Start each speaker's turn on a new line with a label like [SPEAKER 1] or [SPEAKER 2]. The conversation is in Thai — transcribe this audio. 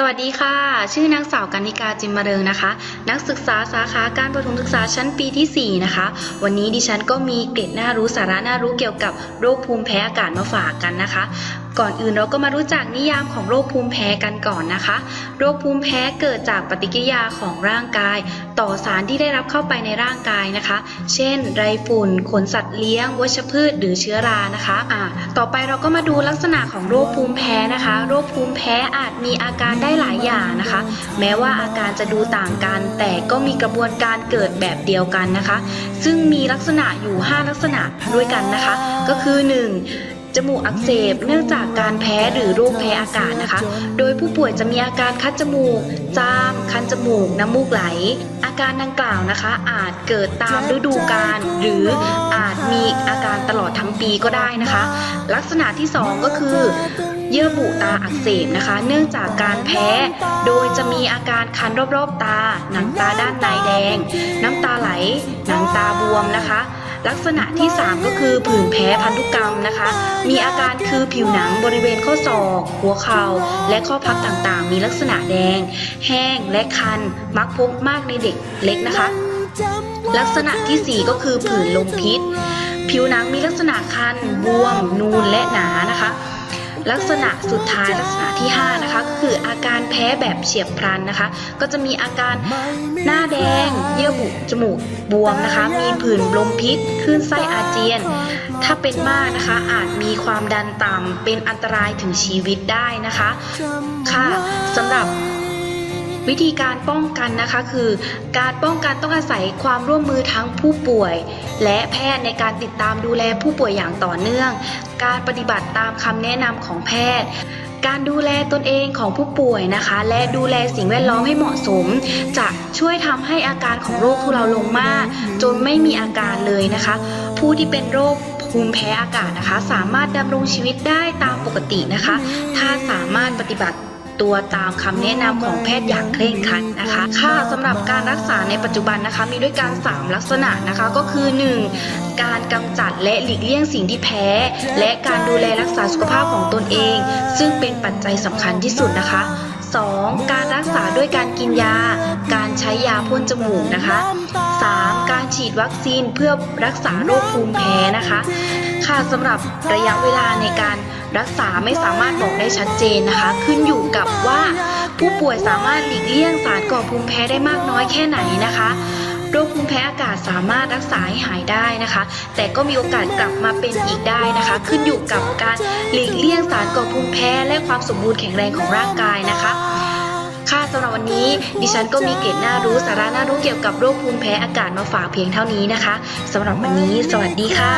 [SPEAKER 1] สวัสดีค่ะ ชื่อนางสาวกันิกาจิมมาเริงนะคะ นักศึกษาสาขาการประถมศึกษาชั้นปีที่ 4 นะคะ วันนี้ดิฉันก็มีเกร็ดน่ารู้สาระน่ารู้เกี่ยวกับโรคภูมิแพ้อากาศมาฝากกันนะคะ ก่อนอื่นเราก็มารู้จักนิยามของโรคภูมิแพ้กันก่อนนะคะ โรคภูมิแพ้เกิดจากปฏิกิริยาของร่างกาย ต่อสารที่ได้รับเข้าไปในร่างกายนะคะ เช่น ไรฝุ่น ขนสัตว์เลี้ยง วัชพืช หรือเชื้อรานะคะอ่าต่อไปเราก็มาดูลักษณะของโรคภูมิแพ้นะคะ โรคภูมิแพ้อาจมีอาการได้หลายอย่างนะคะ แม้ว่าอาการจะดูต่างกัน แต่ก็มีกระบวนการเกิดแบบเดียวกันนะคะ ซึ่งมีลักษณะอยู่ 5 ลักษณะด้วยกันนะคะ ก็คือ 1. จมูกอักเสบเนื่องจากการแพ้หรือโรคแพ้อากาศนะคะ โดยผู้ป่วยจะมีอาการคัดจมูก จาม คันจมูก น้ำมูกไหล อาการดังกล่าวนะคะ อาจเกิดตามฤดูกาลหรืออาจมีอาการตลอดทั้งปีก็ได้นะคะ ลักษณะที่ 2 ก็คือ เยื่อบุตาอักเสบนะคะ เนื่องจากการแพ้ โดยจะมีอาการคันรอบๆตา หนังตาด้านในแดง น้ำตาไหล หนังตาบวมนะคะ ลักษณะที่ 3 ก็คือผื่นแพ้พันธุกรรมนะคะ มีอาการคือผิวหนังบริเวณข้อศอก หัวเข่า และข้อพับต่างๆ มีลักษณะแดง แห้งและคัน มักพบมากในเด็กเล็กนะคะ ลักษณะทีสี่4 ก็คือผื่นลมพิษ ผิวหนังมีลักษณะคัน บวม นูนและหนานะคะ ลักษณะสุดท้ายลักษณะที่ 5 นะคะก็คืออาการ พ้แบบเฉียบพลันนะคะ ก็จะมีอาการหน้าแดง เยื่อบุจมูกบวมนะคะ มีผื่นลมพิษคลื่นไส้อาเจียน ถ้าเป็นมากนะคะ อาจมีความดันต่ำเป็นอันตรายถึงชีวิตได้นะคะ ค่ะสำหรับ วิธีการป้องกันนะคะคือ การป้องกันต้องอาศัยความร่วมมือทั้งผู้ป่วย และแพทย์ในการติดตามดูแลผู้ป่วยอย่างต่อเนื่อง การปฏิบัติตามคำแนะนำของแพทย์การดูแลตนเองของผู้ป่วยนะคะ และดูแลสิ่งแวดล้อมให้เหมาะสม จะช่วยทำให้อาการของโรคทุเลาลงมาก จนไม่มีอาการเลยนะคะ ผู้ที่เป็นโรคภูมิแพ้อากาศนะคะ สามารถดำรงชีวิตได้ตามปกตินะคะ ถ้าสามารถปฏิบัติ ตัวตามคำแนะนำของแพทย์อย่างเคร่งครัดนะคะ ค่ะสำหรับการรักษาในปัจจุบันนะคะ มีด้วยกัน3ลักษณะนะคะก็คือ 1. การกำจัดและหลีกเลี่ยงสิ่งที่แพ้ และการดูแลรักษาสุขภาพของตนเอง ซึ่งเป็นปัจจัยสำคัญที่สุดนะคะ 2. การรักษาด้วยการกินยา การใช้ยาพ่นจมูกนะคะ 3. การฉีดวัคซีนเพื่อรักษาโรคภูมิแพ้นะคะ ค่ะสำหรับระยะเวลาในการรักษาไม่สามารถบอกได้ชัดเจนนะคะ ขึ้นอยู่กับว่าผู้ป่วยสามารถหลีกเลี่ยงสารก่อภูมิแพ้ได้มากน้อยแค่ไหนนะคะโรคภูมิแพ้อากาศสามารถรักษาให้หายได้นะคะ แต่ก็มีโอกาสกลับมาเป็นอีกได้นะคะ ขึ้นอยู่กับการหลีกเลี่ยงสารก่อภูมิแพ้ และความสมบูรณ์แข็งแรงของร่างกายนะคะ นี้ ดิฉันก็มีเกร็ดน่ารู้สาระน่ารู้เกี่ยวกับโรคภูมิแพ้อากาศมาฝากเพียงเท่านี้นะคะสำหรับวันนี้ สวัสดีค่ะ